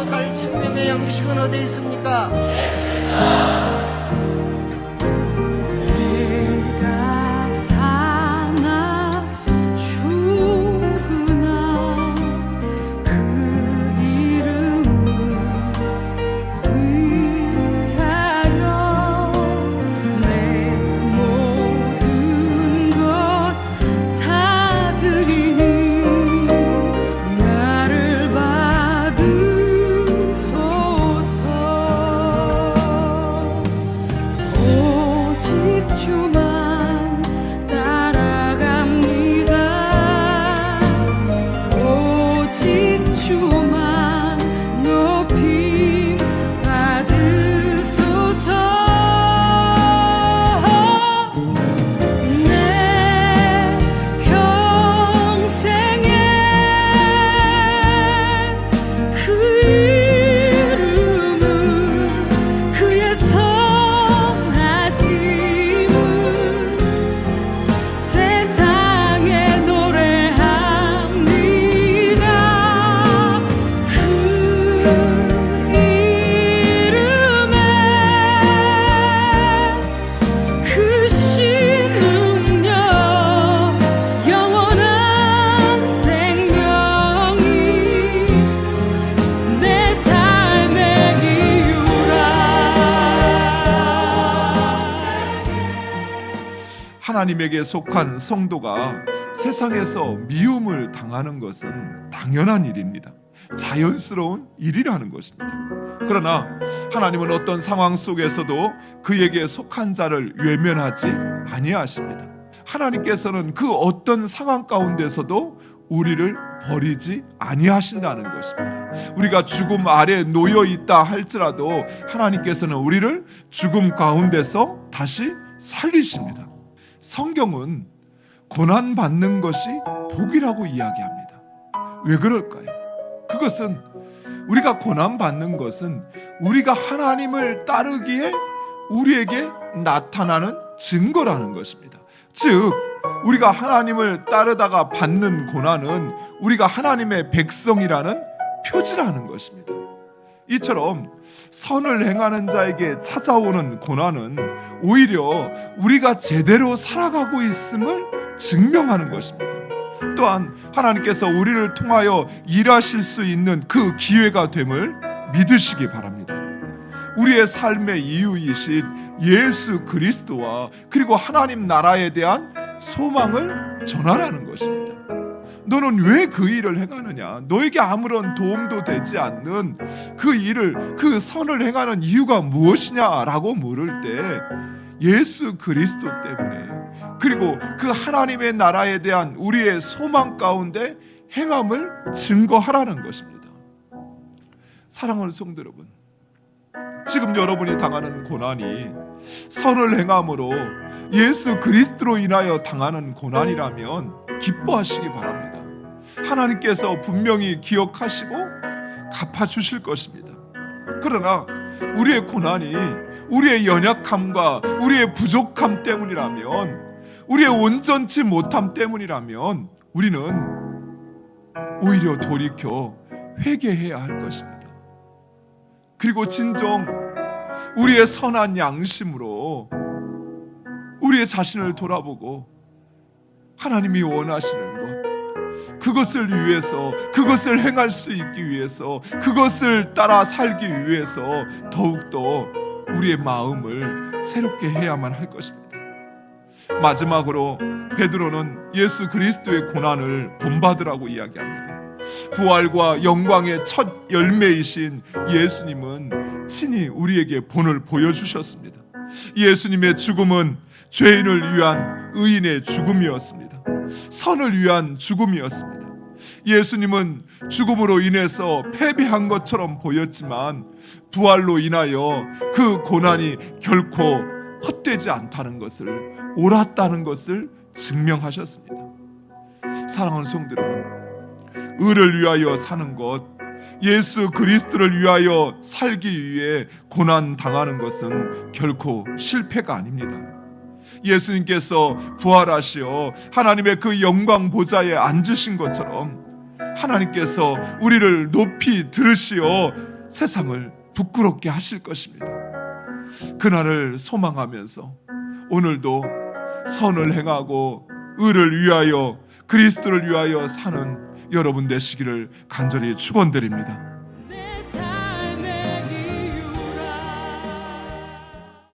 먹고 살 생명의 양식은 어디 있습니까? 내가 오직 하나님에게 속한 성도가 세상에서 미움을 당하는 것은 당연한 일입니다. 자연스러운 일이라는 것입니다. 그러나 하나님은 어떤 상황 속에서도 그에게 속한 자를 외면하지 아니하십니다. 하나님께서는 그 어떤 상황 가운데서도 우리를 버리지 아니하신다는 것입니다. 우리가 죽음 아래 놓여 있다 할지라도 하나님께서는 우리를 죽음 가운데서 다시 살리십니다. 성경은 고난 받는 것이 복이라고 이야기합니다. 왜 그럴까요? 그것은 우리가 고난 받는 것은 우리가 하나님을 따르기에 우리에게 나타나는 증거라는 것입니다. 즉 우리가 하나님을 따르다가 받는 고난은 우리가 하나님의 백성이라는 표지라는 것입니다. 이처럼 선을 행하는 자에게 찾아오는 고난은 오히려 우리가 제대로 살아가고 있음을 증명하는 것입니다. 또한 하나님께서 우리를 통하여 일하실 수 있는 그 기회가 됨을 믿으시기 바랍니다. 우리의 삶의 이유이신 예수 그리스도와 그리고 하나님 나라에 대한 소망을 전하라는 것입니다. 너는 왜 그 일을 행하느냐? 너에게 아무런 도움도 되지 않는 그 일을 그 선을 행하는 이유가 무엇이냐라고 물을 때 예수 그리스도 때문에 그리고 그 하나님의 나라에 대한 우리의 소망 가운데 행함을 증거하라는 것입니다. 사랑하는 성도 여러분, 지금 여러분이 당하는 고난이 선을 행함으로 예수 그리스도로 인하여 당하는 고난이라면 기뻐하시기 바랍니다. 하나님께서 분명히 기억하시고 갚아주실 것입니다. 그러나 우리의 고난이 우리의 연약함과 우리의 부족함 때문이라면 우리의 온전치 못함 때문이라면 우리는 오히려 돌이켜 회개해야 할 것입니다. 그리고 진정 우리의 선한 양심으로 우리의 자신을 돌아보고 하나님이 원하시는 것 그것을 위해서 그것을 행할 수 있기 위해서 그것을 따라 살기 위해서 더욱더 우리의 마음을 새롭게 해야만 할 것입니다. 마지막으로 베드로는 예수 그리스도의 고난을 본받으라고 이야기합니다. 부활과 영광의 첫 열매이신 예수님은 친히 우리에게 본을 보여주셨습니다. 예수님의 죽음은 죄인을 위한 의인의 죽음이었습니다. 선을 위한 죽음이었습니다. 예수님은 죽음으로 인해서 패배한 것처럼 보였지만 부활로 인하여 그 고난이 결코 헛되지 않다는 것을 옳았다는 것을 증명하셨습니다. 사랑하는 성도 여러분, 의를 위하여 사는 것, 예수 그리스도를 위하여 살기 위해 고난 당하는 것은 결코 실패가 아닙니다. 예수님께서 부활하시어 하나님의 그 영광 보좌에 앉으신 것처럼 하나님께서 우리를 높이 들으시어 세상을 부끄럽게 하실 것입니다. 그날을 소망하면서 오늘도 선을 행하고 의를 위하여 그리스도를 위하여 사는 여러분 되시기를 간절히 축원드립니다.